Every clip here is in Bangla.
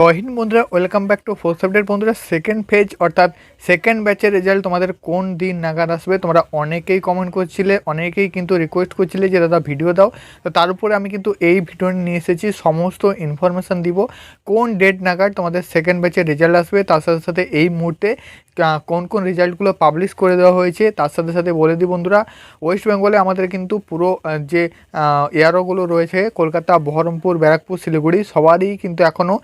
জয়হিন্দ বন্ধুরা welcome back to fourth update বন্ধুরা সেকেন্ড ফেজ অর্থাৎ সেকেন্ড ব্যাচের রেজাল্ট তোমাদের কোন দিন নাগাদ আসবে, তোমরা অনেকেই কমেন্ট করছিলে, অনেকেই কিন্তু রিকোয়েস্ট করছিলে যে, দাদা ভিডিও দাও। তো তার উপরে আমি কিন্তু এই ভিডিও নিয়ে এসেছি, সমস্ত ইনফরমেশান দিব, কোন ডেট নাগাদ তোমাদের সেকেন্ড ব্যাচের রেজাল্ট আসবে, তার সাথে সাথে এই মুহূর্তে কোন কোন রেজাল্টগুলো পাবলিশ করে দেওয়া হয়েছে, তার সাথে সাথে বলে দিই বন্ধুরা ওয়েস্ট বেঙ্গলে আমাদের কিন্তু পুরো যে এয়ারোগুলো রয়েছে, কলকাতা, বহরমপুর, ব্যারাকপুর, শিলিগুড়ি, সবারই কিন্তু এখনও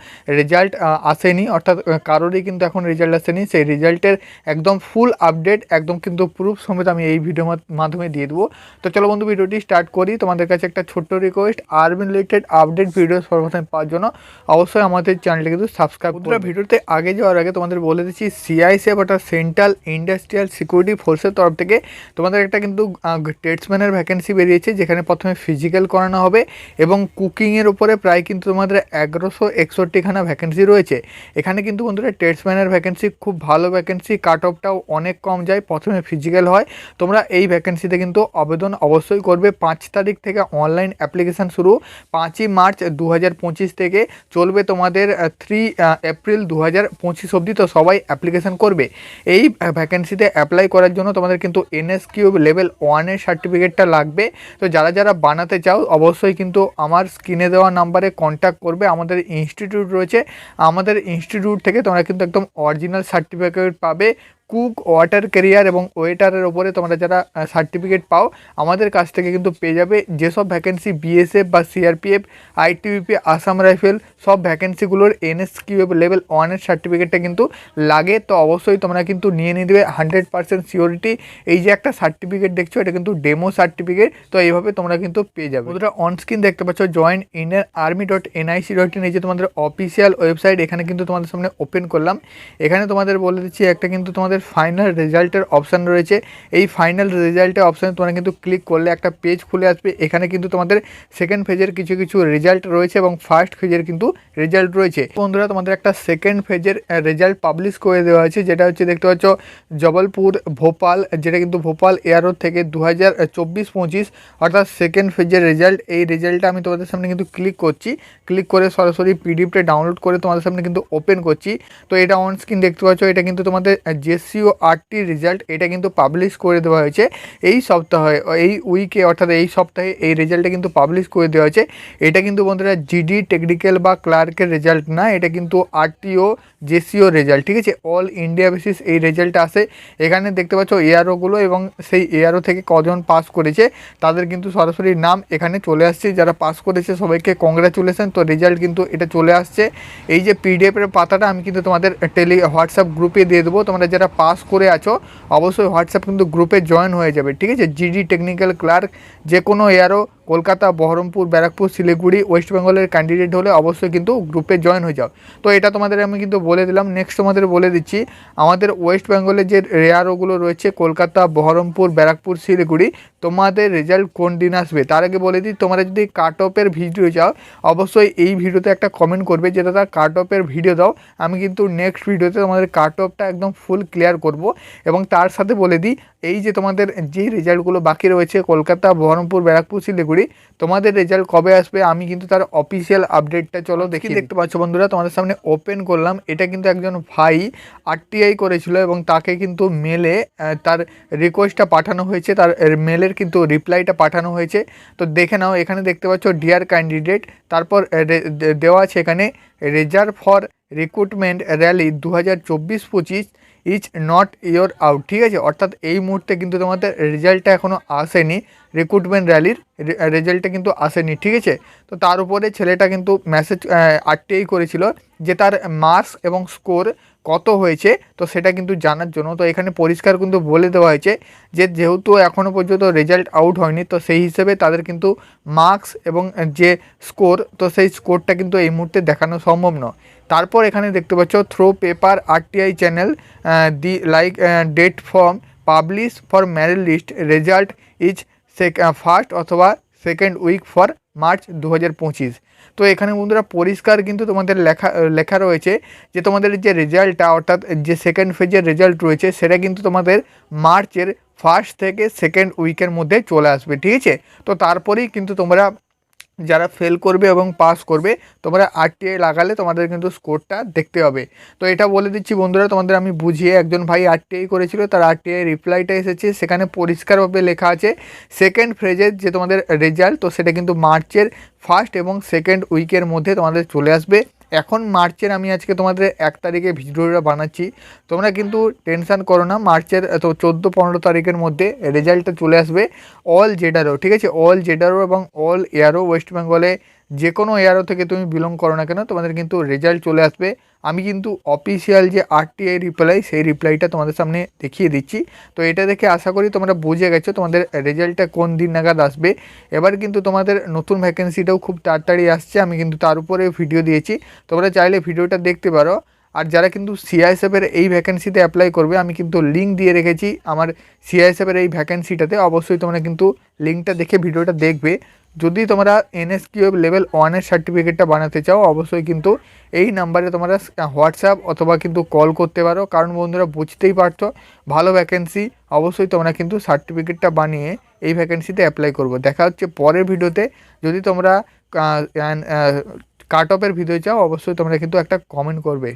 রেজাল্ট আসেনি। অর্থাৎ কারোরই কিন্তু এখন রেজাল্ট আসেনি। সেই রেজাল্টের একদম ফুল আপডেট একদম কিন্তু প্রুফ সমেত আমি এই ভিডিওর মাধ্যমে দিয়ে দেবো। তো চলো বন্ধু ভিডিওটি স্টার্ট করি। তোমাদের কাছে একটা ছোট্ট request army related update video সর্বপ্রথম পাওয়ার জন্য অবশ্যই আমাদের চ্যানেলটি কিন্তু সাবস্ক্রাইব বন্ধুরা, ভিডিওতে আগে যাওয়ার আগে তোমাদের বলে দিচ্ছি সিআইসিএফ অর্থাৎ সেন্ট্রাল ইন্ডাস্ট্রিয়াল সিকিউরিটি ফোর্সের তরফ থেকে তোমাদের একটা কিন্তু টেটসম্যানের ভ্যাকেন্সি বেরিয়েছে, যেখানে প্রথমে ফিজিক্যাল করানো হবে এবং কুকিংয়ের উপরে প্রায় কিন্তু তোমাদের এগারোশো একষট্টিখানা রয়েছে। এখানে কিন্তু বন্ধুরা টেটসম্যানের ভ্যাকেন্সি খুব ভালো ভ্যাকেন্সি কাট অফটাও অনেক কম যায়, প্রথমে ফিজিক্যাল হয়। তোমরা এই ভ্যাকেন্সিতে কিন্তু আবেদন অবশ্যই করবে। পাঁচ তারিখ থেকে অনলাইন অ্যাপ্লিকেশান শুরু, পাঁচই মার্চ দু হাজার পঁচিশ থেকে। চলবে তোমাদের থ্রি এপ্রিল দু হাজার পঁচিশ অবধি, তো সবাই অ্যাপ্লিকেশান করবে। এই ভ্যাকেন্সিতে অ্যাপ্লাই করার জন্য তোমাদের কিন্তু এনএসকিউ লেভেল ওয়ানের সার্টিফিকেটটা লাগবে। তো যারা যারা বানাতে চাও, অবশ্যই কিন্তু আমার স্ক্রিনে দেওয়া নাম্বারে কন্ট্যাক্ট করবে। আমাদের ইনস্টিটিউট রয়েছে আমাদের ইনস্টিটিউট থেকে তোমরা কিন্তু একদম অরিজিনাল সার্টিফিকেট পাবে। কুক, ওয়াটার ক্যারিয়ার এবং ওয়েটারের ওপরে তোমরা যারা সার্টিফিকেট পাও, আমাদের কাছ থেকে কিন্তু পেয়ে যাবে যেসব ভ্যাকেন্সি বিএসএফ বা C R P F I T B P Assam rifle সব ভ্যাকেন্সিগুলোর এনএসকিউ লেভেল ওয়ানের সার্টিফিকেটটা কিন্তু লাগে। তো অবশ্যই তোমরা কিন্তু নিয়ে নিয়ে দেবে হান্ড্রেড পার্সেন্ট সিওরিটি এই যে একটা সার্টিফিকেট দেখছ, এটা কিন্তু ডেমো সার্টিফিকেট তো এইভাবে তোমরা কিন্তু পেয়ে যাবে। বন্ধুরা অন স্ক্রিন দেখতে পাচ্ছ join Indian army dot NIC dot in এই যে তোমাদের অফিসিয়াল ওয়েবসাইট এখানে কিন্তু তোমাদের সামনে ওপেন করলাম। এখানে তোমাদের বলে দিচ্ছি, একটা কিন্তু তোমাদের ফাইনাল রেজাল্টের অপশান রয়েছে। এই ফাইনাল রেজাল্টের অপশানে তোমরা কিন্তু ক্লিক করলে একটা পেজ খুলে আসবে। এখানে কিন্তু তোমাদের সেকেন্ড ফেজের কিছু কিছু রেজাল্ট রয়েছে এবং ফার্স্ট ফেজের কিন্তু রেজাল্ট রয়েছে। বন্ধুরা, তোমাদের একটা সেকেন্ড ফেজের রেজাল্ট পাবলিশ করে দেওয়া হয়েছে। যেটা হচ্ছে, দেখতে পাচ্ছ, জবলপুর, ভোপাল, যেটা কিন্তু ভোপাল এয়ারোড থেকে দু হাজার চব্বিশ পঁচিশ। অর্থাৎ সেকেন্ড ফেজের রেজাল্ট এই রেজাল্টটা আমি তোমাদের সামনে কিন্তু ক্লিক করছি। ক্লিক করে সরাসরি পিডিএফটা ডাউনলোড করে তোমাদের সামনে কিন্তু ওপেন করছি। তো এটা অন স্ক্রিন দেখতে পাচ্ছ, এটা কিন্তু তোমাদের জেসিও আরটি রেজাল্ট এটা কিন্তু পাবলিশ করে দেওয়া হয়েছে। এই সপ্তাহে, এই উইকে অর্থাৎ এই সপ্তাহে এই রেজাল্টটা কিন্তু পাবলিশ করে দেওয়া হয়েছে। এটা কিন্তু বন্ধুরা জিডি টেকনিক্যাল বা ক্লার্কের রেজাল্ট না, এটা কিন্তু আরটিও, জেসিও রেজাল্ট ঠিক আছে? অল ইন্ডিয়া বেসিস এই রেজাল্টটা আসে। এখানে দেখতে পাচ্ছ এআরওগুলো এবং সেই এআরও থেকে কজন পাস করেছে, তাদের কিন্তু সরাসরি নাম এখানে চলে আসছে। যারা পাস করেছে, সবাইকে কংগ্রাচুলেশন তো রেজাল্ট কিন্তু এটা চলে আসছে। এই যে পিডিএফের পাতাটা আমি কিন্তু তোমাদের টেলি হোয়াটসঅ্যাপ গ্রুপে দিয়ে দেবো। তোমরা যারা পাস করে আছো, অবশ্যই হোয়াটসঅ্যাপ কিন্তু গ্রুপে জয়েন হয়ে যাবে, ঠিক আছে? জিডি টেকনিক্যাল ক্লার্ক যে কোনো এয়ারও কলকাতা, বহরমপুর, ব্যারাকপুর, শিলিগুড়ি, ওয়েস্ট বেঙ্গলের ক্যান্ডিডেট হলে অবশ্যই কিন্তু গ্রুপে জয়েন হয়ে যাও। তো এটা তোমাদের আমি কিন্তু বলে দিলাম। নেক্সট তোমাদের বলে দিচ্ছি, আমাদের ওয়েস্ট বেঙ্গলের যে রেয়ারোগুলো রয়েছে, কলকাতা, বহরমপুর, ব্যারাকপুর, শিলিগুড়ি, তোমাদের রেজাল্ট কোন দিন আসবে? তার আগে বলে দিই, তোমরা যদি কাট অফের ভিডিও চাও, অবশ্যই এই ভিডিওতে একটা কমেন্ট করবে যেটা তার কাট অফের ভিডিও দাও। আমি কিন্তু নেক্সট ভিডিওতে তোমাদের কাট অফটা একদম ফুল ক্লিয়ার করব। এবং তার সাথে বলে দিই, এই যে তোমাদের যে রেজাল্টগুলো বাকি রয়েছে, কলকাতা, বহরমপুর, ব্যারাকপুর, শিলিগুড়ি তোমাদের রেজাল্ট কবে আসবে আমি কিন্তু তার অফিসিয়াল আপডেটটা চলো দেখি দেখতে পাচ্ছ বন্ধুরা? তোমাদের সামনে ওপেন করলাম। এটা কিন্তু একজন ভাই আরটিআই করেছিল এবং তাকে কিন্তু মেলে তার রিকোয়েস্টটা পাঠানো হয়েছে। তার মেলের কিন্তু রিপ্লাইটা পাঠানো হয়েছে। তো দেখে নাও এখানে দেখতে পাচ্ছ ডিয়ার ক্যান্ডিডেট তারপর দেওয়া আছে এখানে রেজার্ভ ফর রিক্রুটমেন্ট র্যালি দু হাজার চব্বিশ পঁচিশ ইজ নট ইয়োর আউট ঠিক আছে? অর্থাৎ এই মুহূর্তে কিন্তু তোমাদের রেজাল্টটা এখনও আসেনি রিক্রুটমেন্ট র্যালির রেজাল্টটা কিন্তু আসেনি, ঠিক আছে? তো তার উপরে ছেলেটা কিন্তু মেসেজ আটটেই করেছিল যে তার মার্কস এবং স্কোর কত হয়েছে, তো সেটা কিন্তু জানার জন্য। তো এখানে পরিষ্কার কিন্তু বলে দেওয়া হয়েছে যে, যেহেতু এখনও পর্যন্ত রেজাল্ট আউট হয়নি, তো সেই হিসেবে তাদের কিন্তু মার্কস এবং যে স্কোর তো সেই স্কোরটা কিন্তু এই মুহূর্তে দেখানো সম্ভব নয়। তারপর এখানে দেখতে পাচ্ছ through paper RTI channel the like date form publish for merit list result is first অথবা সেকেন্ড উইক ফর মার্চ দু হাজার পঁচিশ। তো এখানে বন্ধুরা পরিষ্কার কিন্তু তোমাদের লেখা লেখা রয়েছে যে তোমাদের যে রেজাল্টটা অর্থাৎ যে সেকেন্ড ফেজের রেজাল্ট রয়েছে, সেটা কিন্তু তোমাদের মার্চের ফার্স্ট থেকে সেকেন্ড উইকের মধ্যে চলে আসবে, ঠিক আছে? তো তারপরেই কিন্তু তোমরা যারা ফেল করবে এবং পাস করবে, তোমরা আরটিআই লাগালে তোমাদের কিন্তু স্কোরটা দেখতে হবে। তো এটা বলে দিচ্ছি বন্ধুরা, তোমাদের আমি বুঝিয়ে একজন ভাই আরটিআই করেছিল, তার আরটিআই রিপ্লাইটা এসেছে, সেখানে পরিষ্কারভাবে লেখা আছে সেকেন্ড ফ্রেজের যে তোমাদের রেজাল্ট তো সেটা কিন্তু মার্চের ফার্স্ট এবং সেকেন্ড উইকের মধ্যে তোমাদের চলে আসবে। এখন মার্চের আমি আজকে তোমাদের এক তারিখে ভিডিওটা বানাচ্ছি। তোমরা কিন্তু টেনশান করো না, মার্চের তো চোদ্দ পনেরো তারিখের মধ্যে রেজাল্টটা চলে আসবে। অল জেডারও ঠিক আছে? অল জেডারও এবং অল এয়ারও ওয়েস্ট বেঙ্গলে যে কোনো এয়ারও থেকে তুমি বিলং করো না কেন, তোমাদের কিন্তু রেজাল্ট চলে আসবে। আমি কিন্তু অফিসিয়াল যে আরটিআই রিপ্লাই সেই রিপ্লাইটা তোমাদের সামনে দেখিয়ে দিচ্ছি। তো এটা দেখে আশা করি তোমরা বুঝে গেছো তোমাদের রেজাল্টটা কোন দিন নাগাদ আসবে। এবার কিন্তু তোমাদের নতুন ভ্যাকেন্সিটাও খুব তাড়াতাড়ি আসছে, আমি কিন্তু তার উপরে ভিডিও দিয়েছি। তোমরা চাইলে ভিডিওটা দেখতে পারো। আর যারা কিন্তু সিআইএসএফের এই ভ্যাকেন্সিতে অ্যাপ্লাই করবে, আমি কিন্তু লিঙ্ক দিয়ে রেখেছি। আমার সিআইএসএফের এই ভ্যাকেন্সিটাতে অবশ্যই তোমরা কিন্তু লিঙ্কটা দেখে ভিডিওটা দেখবে। যদি তোমরা এনএসকিউ লেভেল ওয়ানের সার্টিফিকেটটা বানাতে চাও, অবশ্যই কিন্তু এই নাম্বারে তোমরা হোয়াটসঅ্যাপ অথবা কিন্তু কল করতে পারো। কারণ বন্ধুরা, বুঝতেই পারছ, ভালো ভ্যাকেন্সি অবশ্যই তোমরা কিন্তু সার্টিফিকেটটা বানিয়ে এই ভ্যাকেন্সিতে অ্যাপ্লাই করব। দেখা হচ্ছে পরের ভিডিওতে। যদি তোমরা কাট অফের ভিডিও চাও, অবশ্যই তোমরা কিন্তু একটা কমেন্ট করবে।